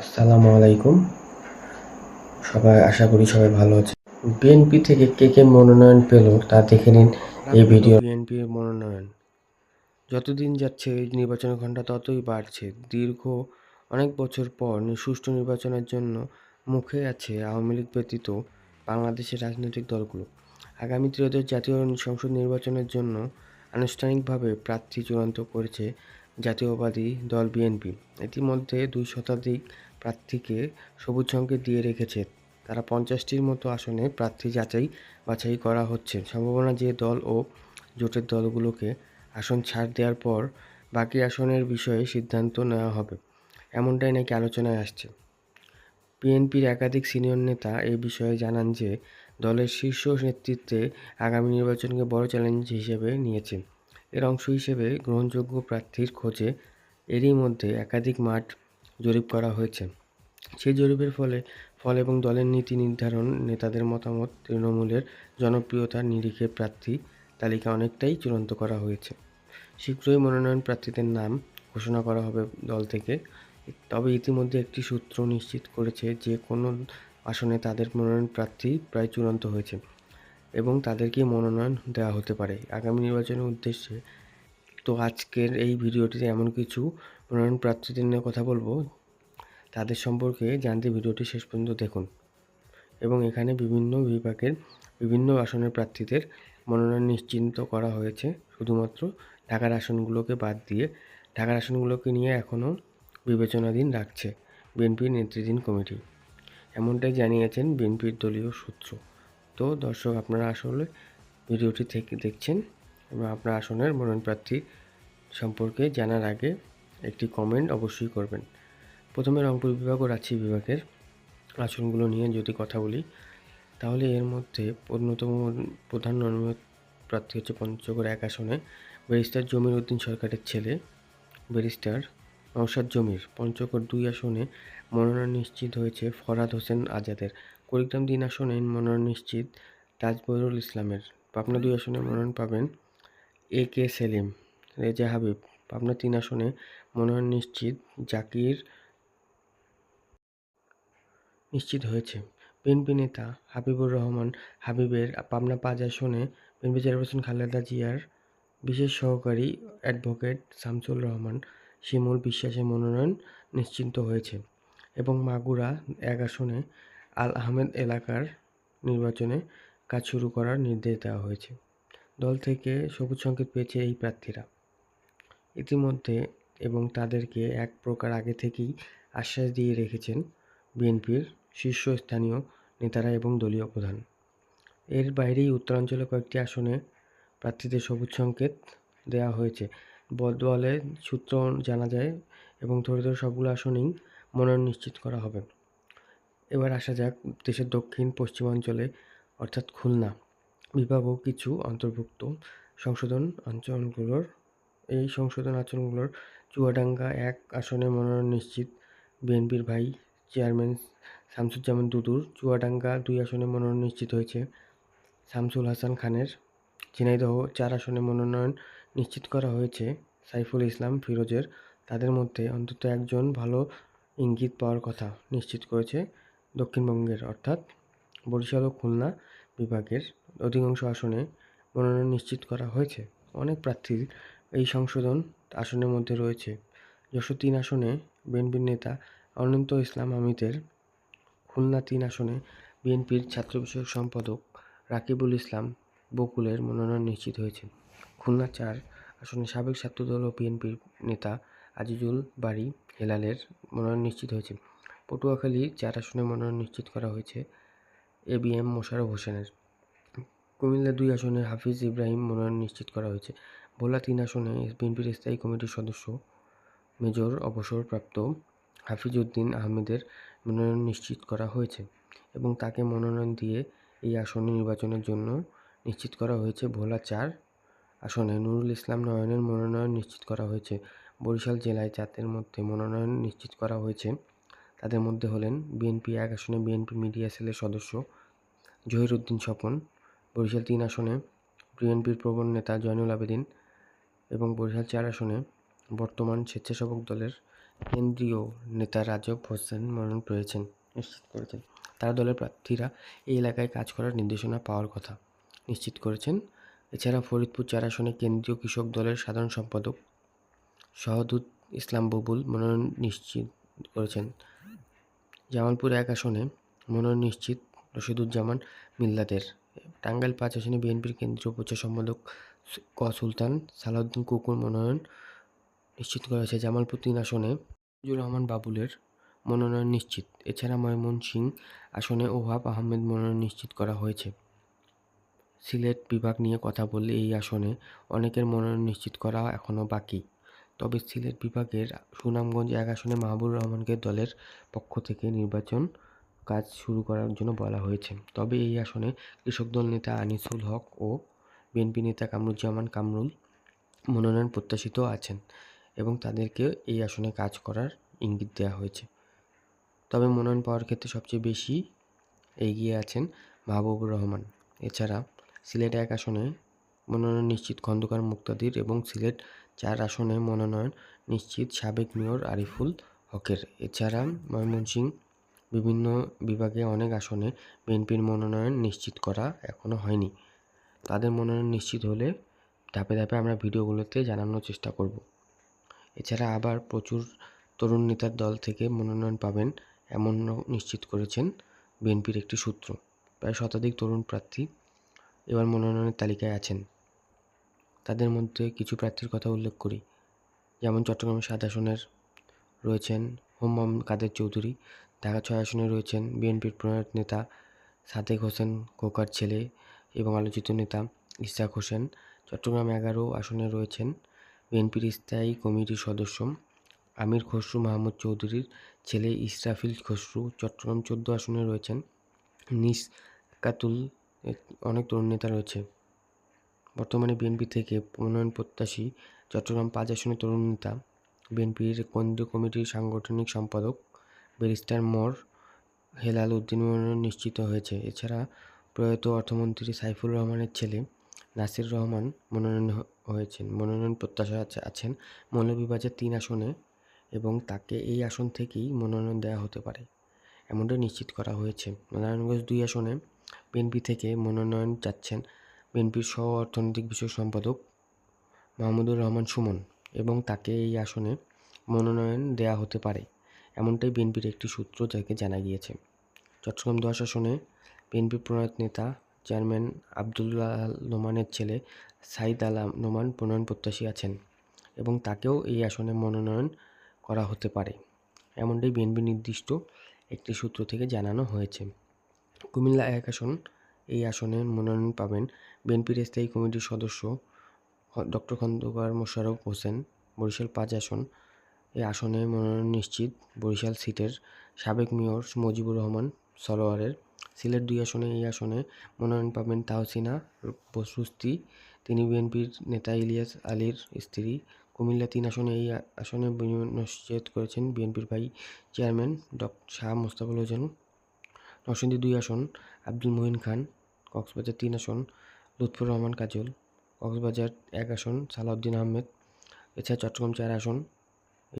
আসসালামু আলাইকুম। সবাই, আশা করি সবাই ভালো আছে বিএনপি থেকে কে কে মনোনয়ন পেল তা দেখে নিন এই ভিডিও। বিএনপির মনোনয়ন। যতদিন যাচ্ছে এই নির্বাচনের ঘণ্টা ততই বাড়ছে। দীর্ঘ অনেক বছর পর সুষ্ঠু নির্বাচনের জন্য মুখে আছে আওয়ামী লীগ ব্যতীত বাংলাদেশের রাজনৈতিক দলগুলো। আগামী ত্রয়োদশ জাতীয় সংসদ নির্বাচনের জন্য আনুষ্ঠানিকভাবে প্রার্থী চূড়ান্ত করেছে জাতীয়বাদী দল বিএনপি ইতিমধ্যে দুই শতাধিক প্রার্থীকে সবুজ সংকেত দিয়ে রেখেছে। তারা পঞ্চাশটির মতো আসনে প্রার্থী যাচাই বাছাই করা হচ্ছে। সম্ভাবনা যে দল ও জোটের দলগুলোকে আসন ছাড় দেওয়ার পর বাকি আসনের বিষয়ে সিদ্ধান্ত নেওয়া হবে। এমনটাই নাকি আলোচনায় আসছে। বিএনপির একাধিক সিনিয়র নেতা এই বিষয়ে জানান যে, দলের শীর্ষ নেতৃত্বে আগামী নির্বাচনকে বড় চ্যালেঞ্জ হিসেবে নিয়েছে। এর অংশ হিসেবে গ্রহণযোগ্য প্রার্থীর খোঁজে এরই মধ্যে একাধিক মাঠ জরিপ করা হয়েছে। সেই জরিপের ফলে, ফল এবং দলের নীতি নির্ধারণ, নেতাদের মতামত, তৃণমূলের জনপ্রিয়তার নিরিখে প্রার্থী তালিকা অনেকটাই চূড়ান্ত করা হয়েছে। শীঘ্রই মনোনয়ন প্রার্থীদের নাম ঘোষণা করা হবে দল থেকে। তবে ইতিমধ্যে একটি সূত্র নিশ্চিত করেছে যে, কোনো আসনে তাদের মনোনয়ন প্রার্থী প্রায় চূড়ান্ত হয়েছে এবং তাদেরকে মনোনয়ন দেওয়া হতে পারে। আগামী নির্বাচনের উদ্দেশ্যে তো আজকের এই ভিডিওটিতে এমন কিছু মনোনয়ন প্রার্থীদের নিয়ে কথা বলব। তাদের সম্পর্কে জানতে ভিডিওটি শেষ পর্যন্ত দেখুন এবং এখানে বিভিন্ন বিভাগের বিভিন্ন আসনের প্রার্থীদের মনোনয়ন নিশ্চিন্ত করা হয়েছে। শুধুমাত্র ঢাকার আসনগুলোকে বাদ দিয়ে ঢাকার আসনগুলোকে নিয়ে এখনও বিবেচনাধীন রাখছে বিএনপির নেতৃত্বাধীন কমিটি। এমনটাই জানিয়েছেন বিএনপির দলীয় সূত্র। তো দর্শক, আপনারা আসলে ভিডিওটি থেকে দেখছেন এবং আপনার আসনের মনোনয়ন প্রার্থী সম্পর্কে জানার আগে একটি কমেন্ট অবশ্যই করবেন। প্রথমে রংপুর বিভাগ ও রাজশাহী বিভাগের আসনগুলো নিয়ে যদি কথা বলি, তাহলে এর মধ্যে অন্যতম প্রধান মনোনয়ন প্রার্থী হচ্ছে পঞ্চগড় এক আসনে ব্যারিস্টার জমির উদ্দিন সরকারের ছেলে, ব্যারিস্টার নওশাদ জমির। পঞ্চগড় দুই আসনে মনোনয়ন নিশ্চিত হয়েছে ফরহাদ হোসেন আজাদের। কুড়িগ্রাম তিন আসনে মনোনয়ন নিশ্চিত তাজবরুল ইসলামের। পাবনা দুই আসনে মনোনয়ন পাবেন এ কে সেলিম, রেজা হাবিব। পাবনা তিন আসনে মনোনয়ন নিশ্চিত, জাকির নিশ্চিত হয়েছে। বিএনপি নেতা হাবিবুর রহমান হাবিবের পাবনা পাঁচ আসনে বিএনপি চেয়ারপারসন খালেদা জিয়ার বিশেষ সহকারী অ্যাডভোকেট শামসুল রহমান শিমুল বিশ্বাসের মনোনয়ন নিশ্চিন্ত হয়েছে এবং মাগুরা এক আসনে আল আহমেদ এলাকার নির্বাচনে কাজ শুরু করার নির্দেশ দেওয়া হয়েছে। দল থেকে সবুজ সংকেত পেয়েছে এই প্রার্থীরা। ইতিমধ্যে এবং তাদেরকে এক প্রকার আগে থেকেই আশ্বাস দিয়ে রেখেছেন বিএনপির শীর্ষস্থানীয় নেতারা এবং দলীয় প্রধান। এর বাইরেই উত্তরাঞ্চলে কয়েকটি আসনে প্রার্থীদের সবুজ সংকেত দেওয়া হয়েছে। বদলে সূত্র জানা যায় এবং ধরে ধরে সবগুলো আসনেই মনোনয়ন নিশ্চিত করা হবে। এবার আসা যাক দেশের দক্ষিণ, পশ্চিমাঞ্চলে, অর্থাৎ খুলনা। বিভাগও কিছু অন্তর্ভুক্ত। সংশোধন অঞ্চলগুলোর এই সংশোধন আচরণগুলোর চুয়াডাঙ্গা এক আসনে মনোনয়ন নিশ্চিত বিএনপির ভাই চেয়ারম্যান শামসুজ্জামান দুদুর, চুয়াডাঙ্গা দুই আসনে মনোনয়ন নিশ্চিত হয়েছে শামসুল হাসান খানের। ঝিনাইদহ চার আসনে মনোনয়ন নিশ্চিত করা হয়েছে সাইফুল ইসলাম, ফিরোজের। তাদের মধ্যে অন্তত একজন ভালো ইঙ্গিত পাওয়ার কথা নিশ্চিত করেছে দক্ষিণবঙ্গের, অর্থাৎ বরিশাল ও খুলনা বিভাগের। অধিকাংশ আসনে মনোনয়ন নিশ্চিত করা হয়েছে। অনেক প্রার্থীর এই সংশোধন আসনের মধ্যে রয়েছে। যশোর তিন আসনে বিএনপির নেতা অনন্ত ইসলাম আমিতের খুলনা তিন আসনে বিএনপির ছাত্র বিষয়ক সম্পাদক রাকিবুল ইসলাম বকুলের মনোনয়ন নিশ্চিত হয়েছে। খুলনা চার আসনে সাবেক ছাত্রদল ও বিএনপির নেতা আজিজুল বাড়ি হেলালের মনোনয়ন নিশ্চিত হয়েছে। পটুয়াখালী চার আসনে মনোনয়ন নিশ্চিত করা হয়েছে এ বি এম মোশাররফ হোসেনের। কুমিল্লা দুই আসনে হাফিজ ইব্রাহিম মনোনয়ন নিশ্চিত করা হয়েছে। ভোলা তিন আসনে বিএনপির স্থায়ী কমিটির সদস্য মেজর অবসরপ্রাপ্ত হাফিজ উদ্দিন আহমেদের মনোনয়ন নিশ্চিত করা হয়েছে এবং তাকে মনোনয়ন দিয়ে এই আসনে নির্বাচনের জন্য নিশ্চিত করা হয়েছে। ভোলা চার আসনে নুরুল ইসলাম নয়নের মনোনয়ন নিশ্চিত করা হয়েছে। বরিশাল জেলায় জাতের মধ্যে মনোনয়ন নিশ্চিত করা হয়েছে। তাদের মধ্যে হলেন বিএনপি এক আসনে বিএনপি মিডিয়া সেলের সদস্য জহির উদ্দিন স্বপন। বরিশাল তিন আসনে বিএনপির প্রবণ নেতা জয়নুল আবেদিন এবং বরিশাল চার আসনে বর্তমান স্বেচ্ছাসেবক দলের কেন্দ্রীয় নেতা রাজব হোসেন মনোনয়ন পেয়েছেন, নিশ্চিত করেছেন। তারা দলের প্রার্থীরা এই এলাকায় কাজ করার নির্দেশনা পাওয়ার কথা নিশ্চিত করেছেন। এছাড়া ফরিদপুর চার আসনে কেন্দ্রীয় কৃষক দলের সাধারণ সম্পাদক শাহাদুত ইসলাম বুবুল মনোনয়ন নিশ্চিত করেছেন। জামালপুর এক আসনে মনোনয়ন নিশ্চিত রশিদুজ্জামান মিল্লাদের টাঙ্গাইল পাঁচ আসনে বিএনপির কেন্দ্রীয় প্রচার সম্পাদক ক সুলতান সালাউদ্দিন কুকুর মনোনয়ন নিশ্চিত করা হয়েছে জামালপুর আসনে। মুজিবুর রহমান বাবুলের মনোনয়ন নিশ্চিত। এছাড়া ময়মনসিং আসনে ওহাব আহমেদ মনোনয়ন নিশ্চিত করা হয়েছে। সিলেট বিভাগ নিয়ে কথা বললে এই আসনে অনেকের মনোনয়ন নিশ্চিত করা এখনও বাকি। তবে সিলেট বিভাগের সুনামগঞ্জ এক আসনে মাহবুবুর রহমানকে দলের পক্ষ থেকে নির্বাচন কাজ শুরু করার জন্য বলা হয়েছে। তবে এই আসনে কৃষক দল নেতা আনিসুল হক ও বিএনপি নেতা কামরুজ্জামান কামরুল মনোনয়ন প্রত্যাশিত আছেন এবং তাদেরকে এই আসনে কাজ করার ইঙ্গিত দেওয়া হয়েছে। তবে মনোনয়ন পাওয়ার ক্ষেত্রে সবচেয়ে বেশি এগিয়ে আছেন মাহবুবুর রহমান। এছাড়া সিলেট এক আসনে মনোনয়ন নিশ্চিত খন্দকার মুক্তাদির এবং সিলেট চার আসনে মনোনয়ন নিশ্চিত সাবেক মেয়র আরিফুল হকের। এছাড়া ময়মনসিংহ বিভিন্ন বিভাগে অনেক আসনে বিএনপির মনোনয়ন নিশ্চিত করা এখনও হয়নি। তাদের মনোনয়ন নিশ্চিত হলে ধাপে ধাপে আমরা ভিডিওগুলোতে জানানোর চেষ্টা করব। এছাড়া আবার প্রচুর তরুণ নেতার দল থেকে মনোনয়ন পাবেন এমন নিশ্চিত করেছেন বিএনপির একটি সূত্র। প্রায় শতাধিক তরুণ প্রার্থী এবার মনোনয়নের তালিকায় আছেন। তাদের মধ্যে কিছু প্রার্থীর কথা উল্লেখ করি। যেমন চট্টগ্রামের সাত আসনের রয়েছেন হোম্মম কাদের চৌধুরী, ঢাকা ছয় আসনে রয়েছেন বিএনপির প্রণায়ক নেতা সাদেক হোসেন খোকার ছেলে এবং আলোচিত নেতা ইসরাক হোসেন চট্টগ্রাম এগারো আসনে রয়েছেন। বিএনপির স্থায়ী কমিটির সদস্য আমির খসরু মাহমুদ চৌধুরীর ছেলে ইসরাফিল খসরু চট্টগ্রাম চোদ্দ আসনে রয়েছেন। নিস কাতুল অনেক তরুণ নেতা রয়েছে। বর্তমানে বিএনপি থেকে মনোনয়ন প্রত্যাশী চট্টগ্রাম পাঁচ আসনের তরুণ নেতা বিএনপির কেন্দ্রীয় কমিটির সাংগঠনিক সম্পাদক ব্যারিস্টার মর হেলাল উদ্দিন মনোনয়ন নিশ্চিত হয়েছে। এছাড়া প্রয়াত অর্থমন্ত্রী সাইফুর রহমানের ছেলে নাসির রহমান মনোনয়ন হয়েছেন। মনোনয়ন প্রত্যাশা আছে- আছেন মৌলভীবাজার তিন আসনে এবং তাকে এই আসন থেকেই মনোনয়ন দেওয়া হতে পারে। এমনটা নিশ্চিত করা হয়েছে। নারায়ণগঞ্জ দুই আসনে বিএনপি থেকে মনোনয়ন চাচ্ছেন বিএনপির সহ অর্থনৈতিক বিষয়ক সম্পাদক মাহমুদুর রহমান সুমন এবং তাকে এই আসনে মনোনয়ন দেয়া হতে পারে। এমনটাই বিএনপির একটি সূত্র থেকে জানা গিয়েছে। চট্টগ্রাম দশ আসনে বিএনপির প্রণায়ক নেতা চেয়ারম্যান আবদুল্লাহ নোমানের ছেলে সাইদ আলাম নোমান প্রণয়ন প্রত্যাশী আছেন এবং তাকেও এই আসনে মনোনয়ন করা হতে পারে। এমনটাই বিএনপি নির্দিষ্ট একটি সূত্র থেকে জানানো হয়েছে। কুমিল্লা এক আসন, এই আসনে মনোনয়ন পাবেন বিএনপির স্থায়ী কমিটির সদস্য ডক্টর খন্দকার মোশাররফ হোসেন। বরিশাল পাঁচ আসন এই আসনে মনোনয়ন নিশ্চিত। বরিশাল সিটের সাবেক মেয়র মুজিবুর রহমান সরোয়ারের সিলেট দুই আসনে, এই আসনে মনোনয়ন পাবেন তাহসিনা বসুস্তি তিনি বিএনপির নেতা ইলিয়াস আলীর স্ত্রী। কুমিল্লা তিন আসনে, এই আসনে নিশ্চিত করেছেন বিএনপির vice chairman doctor Shah Mostaful Hossain. Narsingdi দুই আসন, আব্দুল মহিন খান। কক্সবাজার তিন আসন, লুৎফুর রহমান কাজল। কক্সবাজার এক আসন, সালাউদ্দিন আহমেদ। এছাড়া চট্টগ্রাম চার আসন